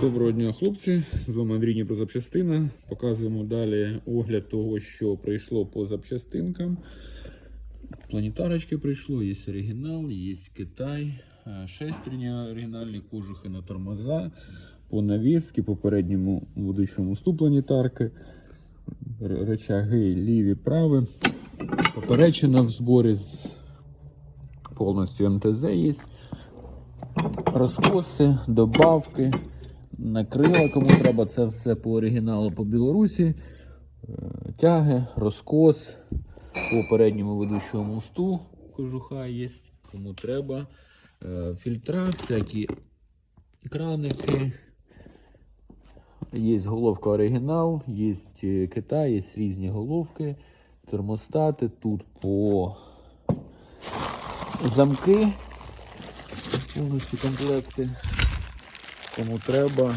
Доброго дня, хлопці. З вами Андрій Дніпро запчастина. Показуємо далі огляд того, що прийшло по запчастинкам. Планетарочки прийшло, є оригінал, є Китай, е, шестерні оригінальні, кожухи на тормоза, по навіски, по передньому ведучому мосту планетарки, речаги ліві, праві, поперечина в зборі з повністю МТЗ є розкоси, добавки, накрила, кому треба, це все по оригіналу по Білорусі. Е, Тяги, розкос по передньому ведучому мосту кожуха є, кому треба. Е, Фільтра, всякі краники. Є головка оригінал, є е, Китай, є різні головки, термостати. Тут по замки повністю комплекти. Кому треба.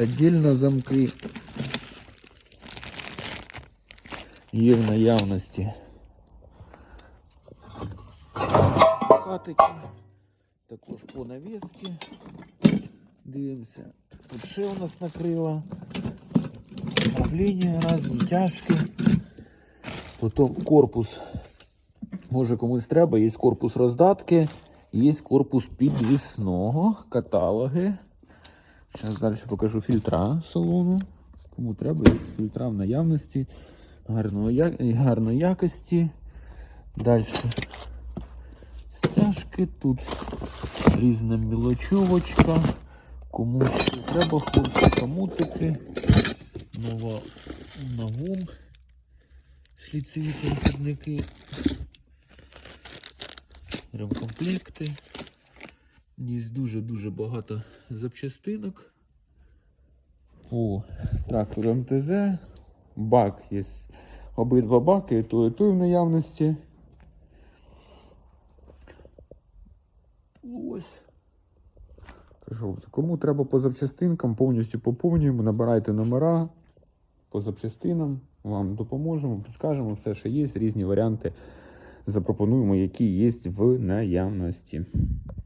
Отдільно замки. Є в наявності. Хатики. Також по навіски. Дивимося. Тут ще у нас накрила. Управління різні тяжкі. Потім корпус Може комусь треба, є корпус роздатки, є корпус підвісного, каталоги. Зараз далі покажу фільтра салону. Кому треба, є фільтра в наявності, гарної, якості. Далі стяжки, тут різна мілочовочка. Кому що треба, хлопці, комутики. Нова нагум. Шліцеві перехідники ремкомплекти. Є дуже-дуже багато запчастинок. По трактору МТЗ. Бак є. Обидва баки, і той, і той в наявності. Ось. Кому треба по запчастинкам, повністю поповнюємо, набирайте номера по запчастинам, вам допоможемо, підскажемо все, що є, різні варіанти запропонуємо, які є в наявності.